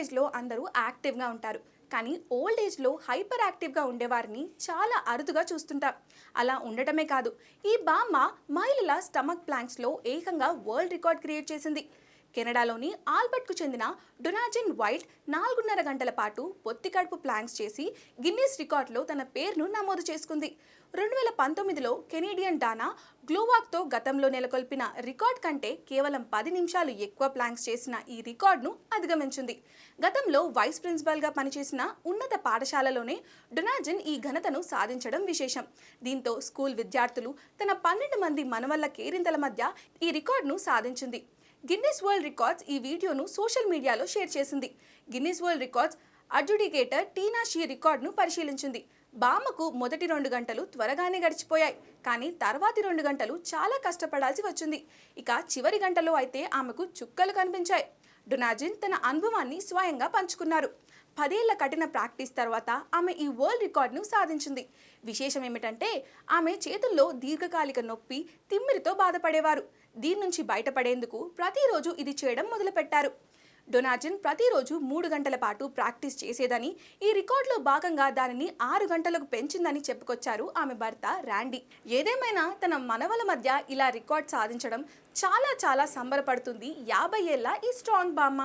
ఏజ్లో అందరూ యాక్టివ్గా ఉంటారు. కానీ ఓల్డ్ ఏజ్లో హైపర్ యాక్టివ్గా ఉండేవారిని చాలా అరుదుగా చూస్తుంటాం. అలా ఉండటమే కాదు ఈ బామ్మ మహిళల స్టమక్ ప్లాంక్స్లో ఏకంగా వరల్డ్ రికార్డ్ క్రియేట్ చేసింది. కెనడాలోని ఆల్బర్ట్కు చెందిన డొనాజిన్ వైట్ నాలుగున్నర గంటల పాటు పొత్తికడుపు ప్లాంక్స్ చేసి గిన్నీస్ రికార్డులో తన పేరును నమోదు చేసుకుంది. రెండు వేల పంతొమ్మిదిలో కెనేడియన్ డానా గ్లోవాక్తో గతంలో నెలకొల్పిన రికార్డ్ కంటే కేవలం పది నిమిషాలు ఎక్కువ ప్లాంక్స్ చేసిన ఈ రికార్డును అధిగమించింది. గతంలో వైస్ ప్రిన్సిపల్గా పనిచేసిన ఉన్నత పాఠశాలలోనే డొనాజిన్ ఈ ఘనతను సాధించడం విశేషం. దీంతో స్కూల్ విద్యార్థులు తన పన్నెండు మంది మనవల్ల కేరింతల మధ్య ఈ రికార్డును సాధించింది. గిన్నెస్ వరల్డ్ రికార్డ్స్ ఈ వీడియోను సోషల్ మీడియాలో షేర్ చేసింది. Guinness world records adjudicator Tina she రికార్డును పరిశీలించింది. బామ్మకు మొదటి రెండు గంటలు త్వరగానే గడిచిపోయాయి. కానీ తర్వాతి రెండు గంటలు చాలా కష్టపడాల్సి వచ్చింది. ఇక చివరి గంటలో అయితే ఆమెకు చుక్కలు కనిపించాయి. డొనాజిన్ తన అనుభవాన్ని స్వయంగా పంచుకున్నారు. పదేళ్ళ కఠిన ప్రాక్టీస్ తర్వాత ఆమె ఈ వరల్డ్ రికార్డును సాధించింది. విశేషం ఏమిటంటే ఆమె చేతుల్లో దీర్ఘకాలిక నొప్పి తిమ్మిరితో బాధపడేవారు. దీని నుంచి బయటపడేందుకు ప్రతిరోజు ఇది చేయడం మొదలుపెట్టారు. డొనాజన్ ప్రతిరోజు మూడు గంటల పాటు ప్రాక్టీస్ చేసేదని ఈ రికార్డులో భాగంగా దానిని ఆరు గంటలకు పెంచిందని చెప్పుకొచ్చారు ఆమె భర్త ర్యాండీ ఏదేమైనా తన మనవల మధ్య ఇలా రికార్డ్ సాధించడం చాలా చాలా సంబరపడుతుంది. యాభై ఏళ్ళ ఈ స్ట్రాంగ్ బామ్మ.